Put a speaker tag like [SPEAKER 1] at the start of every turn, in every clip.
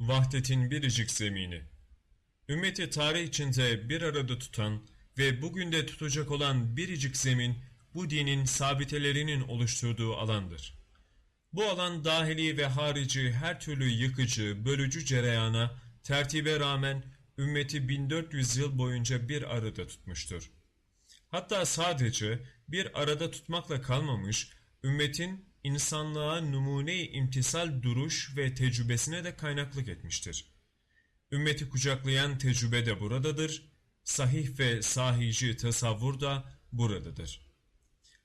[SPEAKER 1] Vahdetin biricik zemini. Ümmeti tarih içinde bir arada tutan ve bugün de tutacak olan biricik zemin bu dinin sabitelerinin oluşturduğu alandır. Bu alan dahili ve harici her türlü yıkıcı, bölücü cereyana, tertibe rağmen ümmeti 1400 yıl boyunca bir arada tutmuştur. Hatta sadece bir arada tutmakla kalmamış, ümmetin insanlığa numune-i imtisal duruş ve tecrübesine de kaynaklık etmiştir. Ümmeti kucaklayan tecrübe de buradadır, sahih ve sahici tasavvur da buradadır.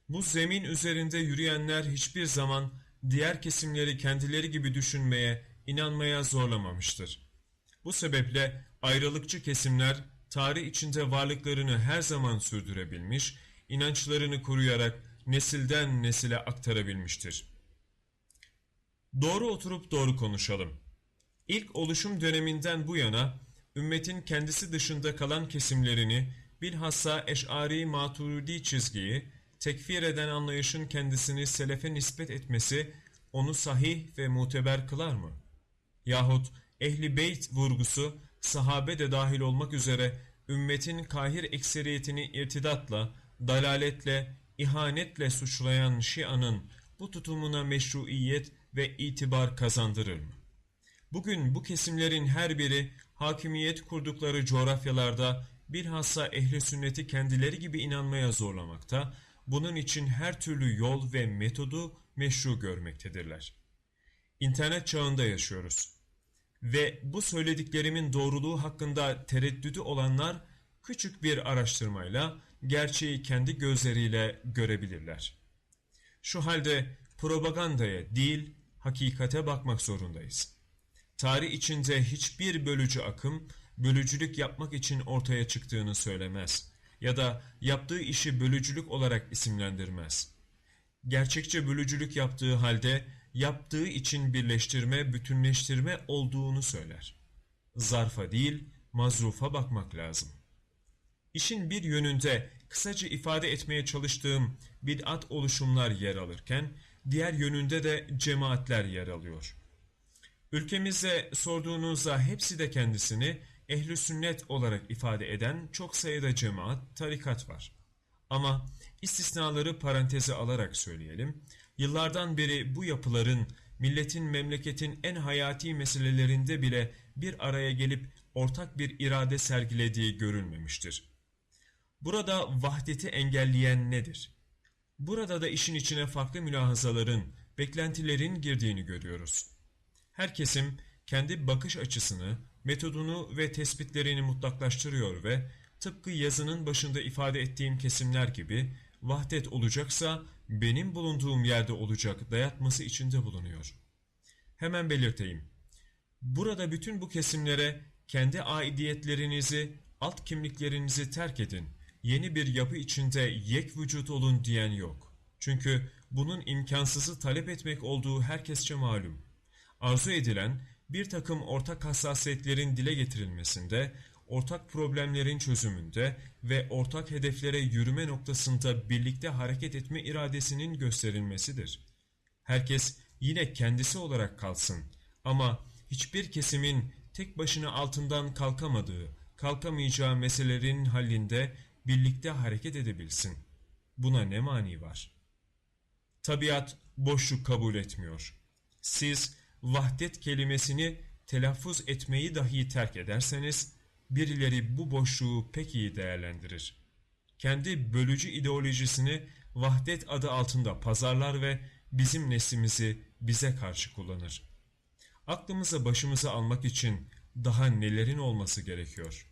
[SPEAKER 1] Bu zemin üzerinde yürüyenler hiçbir zaman diğer kesimleri kendileri gibi düşünmeye, inanmaya zorlamamıştır. Bu sebeple ayrılıkçı kesimler tarih içinde varlıklarını her zaman sürdürebilmiş, inançlarını koruyarak nesilden nesile aktarabilmiştir. Doğru oturup doğru konuşalım. İlk oluşum döneminden bu yana ümmetin kendisi dışında kalan kesimlerini bilhassa Eş'ari Maturidi çizgiyi tekfir eden anlayışın kendisini selefe nispet etmesi onu sahih ve muteber kılar mı? Yahut ehli beyt vurgusu sahabe de dahil olmak üzere ümmetin kahir ekseriyetini irtidatla, dalaletle, ihanetle suçlayan Şia'nın bu tutumuna meşruiyet ve itibar kazandırır mı? Bugün bu kesimlerin her biri hakimiyet kurdukları coğrafyalarda bilhassa ehli sünneti kendileri gibi inanmaya zorlamakta, bunun için her türlü yol ve metodu meşru görmektedirler. İnternet çağında yaşıyoruz. Ve bu söylediklerimin doğruluğu hakkında tereddüdü olanlar küçük bir araştırmayla gerçeği kendi gözleriyle görebilirler. Şu halde propagandaya değil hakikate bakmak zorundayız. Tarih içinde hiçbir bölücü akım bölücülük yapmak için ortaya çıktığını söylemez ya da yaptığı işi bölücülük olarak isimlendirmez. Gerçekçe bölücülük yaptığı halde yaptığı için birleştirme, bütünleştirme olduğunu söyler. Zarfa değil, mazrufa bakmak lazım. İşin bir yönünde kısaca ifade etmeye çalıştığım bid'at oluşumlar yer alırken, diğer yönünde de cemaatler yer alıyor. Ülkemizde sorduğunuzda hepsi de kendisini ehli sünnet olarak ifade eden çok sayıda cemaat, tarikat var. Ama istisnaları paranteze alarak söyleyelim, yıllardan beri bu yapıların milletin memleketin en hayati meselelerinde bile bir araya gelip ortak bir irade sergilediği görülmemiştir. Burada vahdeti engelleyen nedir? Burada da işin içine farklı mülahazaların, beklentilerin girdiğini görüyoruz. Her kesim kendi bakış açısını, metodunu ve tespitlerini mutlaklaştırıyor ve tıpkı yazının başında ifade ettiğim kesimler gibi vahdet olacaksa benim bulunduğum yerde olacak dayatması içinde bulunuyor. Hemen belirteyim. Burada bütün bu kesimlere kendi aidiyetlerinizi, alt kimliklerinizi terk edin, yeni bir yapı içinde yek vücut olun diyen yok. Çünkü bunun imkansızı talep etmek olduğu herkesçe malum. Arzu edilen bir takım ortak hassasiyetlerin dile getirilmesinde, ortak problemlerin çözümünde ve ortak hedeflere yürüme noktasında birlikte hareket etme iradesinin gösterilmesidir. Herkes yine kendisi olarak kalsın ama hiçbir kesimin tek başına altından kalkamadığı, kalkamayacağı meselelerin hallində birlikte hareket edebilsin. Buna ne mani var? Tabiat boşluk kabul etmiyor. Siz vahdet kelimesini telaffuz etmeyi dahi terk ederseniz, birileri bu boşluğu pek iyi değerlendirir. Kendi bölücü ideolojisini vahdet adı altında pazarlar ve bizim neslimizi bize karşı kullanır. Aklımıza başımıza almak için daha nelerin olması gerekiyor?''